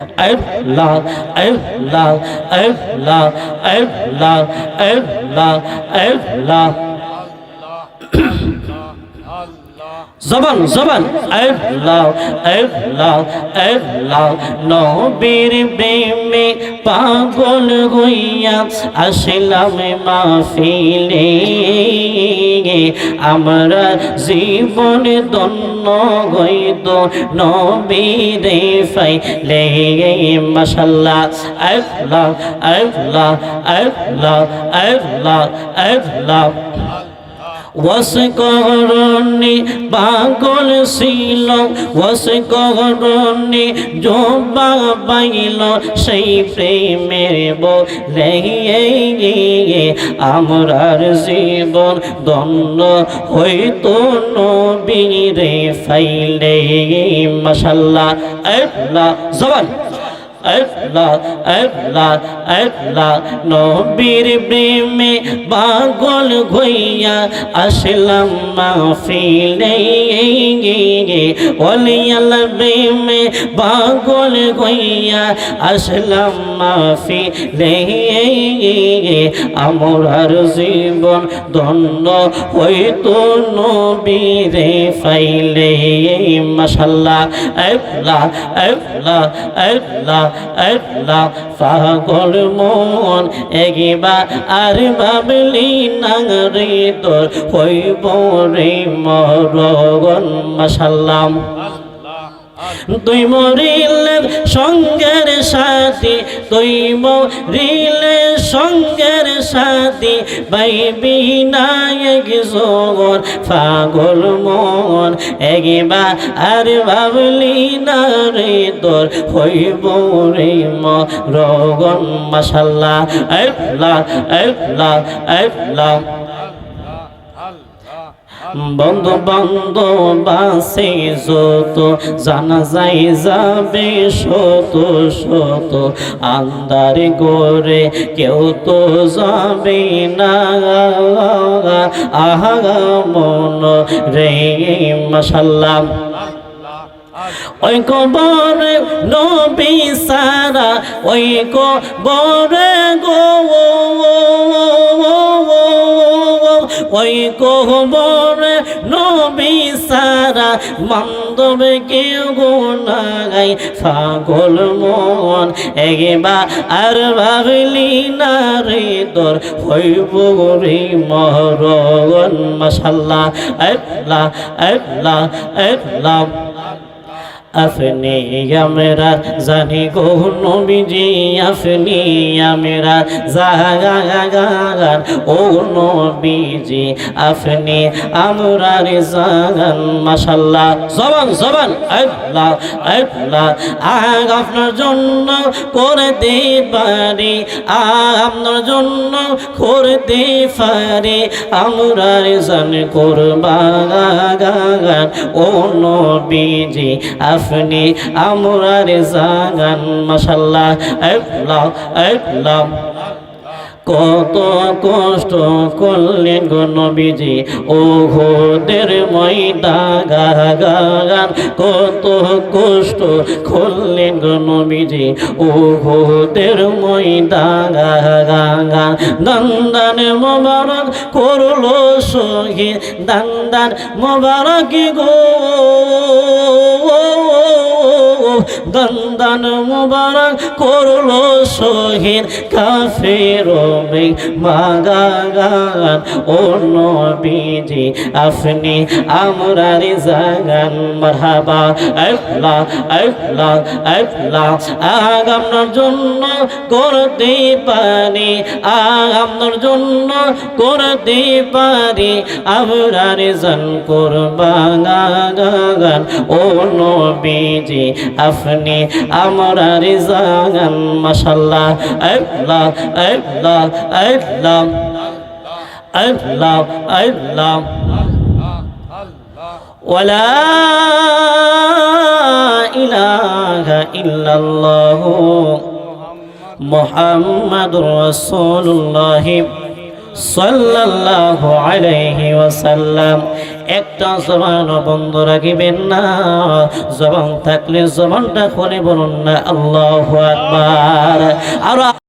Alif Lam Alif Lam Alif Lam Alif Lam Alif Lam Alif Lam জবান জবান। লাও আলফ লাও নবীর প্রেমে পাগল হইয়া আসলাম মাহফিলে। আমরা জীবন দন্ন হইত নবীরে ফাইলে। মাশাল্লাহ আলফ লাও আলফ লাও আলফ ওয়াসকরণে পাগল ছিল, ওয়াসকরণে জোবা পাইল সেই প্রেমের বলে আমরার জীবন দণ্ড হইতো নবীরে ফাইলে। মাশাল্লাহ, আল্লাহ, জবান। আল্লাহ আল্লাহ নবীর প্রেমে পাগল হইয়া আসলাম, মাহফিলে ওলিয়াল প্রেমে পাগল হইয়া আসলাম, মাহফিলে আমরার জীবন দণ্ড হইতো নবীরে ফাইলে, মাশাল্লাহ। আল্লাহ আল্লাহ আল্লাহ। আল্লাহ, পাগল মন এগিবা আর ভাবলি নাঙরে তোর হইব রে মরগন মাসাল্লাম তুই মরিলে সঙ্গের সাথী, তুই মরিলে সঙ্গের সাথী বাইবি এক জোর পাগল মন একবার আর ভাবলি না রে তোর হইব রে মরগন মশাল্লা আল্লাহ আল্লাহ আল্লাহ। বন্ধু বন্ধু বাসে যত, জানা যাই যাবে শত শত। আন্দার গোরে কেউ তো যাবে না। আহা, মন রে মাসাল্লাম ওই কবরে নবী সারা, ওই কবরে গো। ওই কবরে নবী সারা মন্দবে কেউ গোনাগাই, পাগল মন। এগেবা আর ভাবলি না রে তোর হইব রে মহরগন মশাল্লাহ, আল্লাহ আল্লাহ আল্লাহ। আপনি আমরা জানি গো নবীজি আপনি আমরা জাগান ও নবীজি আপনি আমরার জাগান, মাশাল্লাহ। জবান জবান, আল্লাহ আল্লাহ। আগ আপনার জন্য করতে পারি আপনার জন্য করতে পারি, আমরার জান করবা গান ও নবীজি আপনি আমরার জাগান মাশাল্লাহ আল্লাহ আল্লাহ কত কষ্ট করলেন গো নবীজি ও হোদের ময়দাগান কত কষ্ট করলেন গো নবীজি ও হোদের ময়দাগান দান্দান মোবারক করল শহীদ, দান্দান মোবারক গো। দন্দান মুবারক করল শহীদ কাফের মাগাগান। ও নবীজি, আপনি আমরার জাগান মারহাবা, আল্লাহ আল্লাহ আল্লাহ। আগ আপনার জন্য করতে পারি, আগ আপনার জন্য করতে পারি। আমরার জান করবা গান ও নবীজি আপনি আমরার জাগান মাশাল্লাহ আল্লাহ আল্লাহ আল্লাহ আল্লাহ আল্লাহ ولا إله إلا الله محمد رسول الله সাল্লাল্লাহু আলাইহি ওয়াসাল্লাম একটা জবান বন্ধ রাখিবেন না। জবান থাকলে জবানটা খুলে বলুন না আল্লাহ আর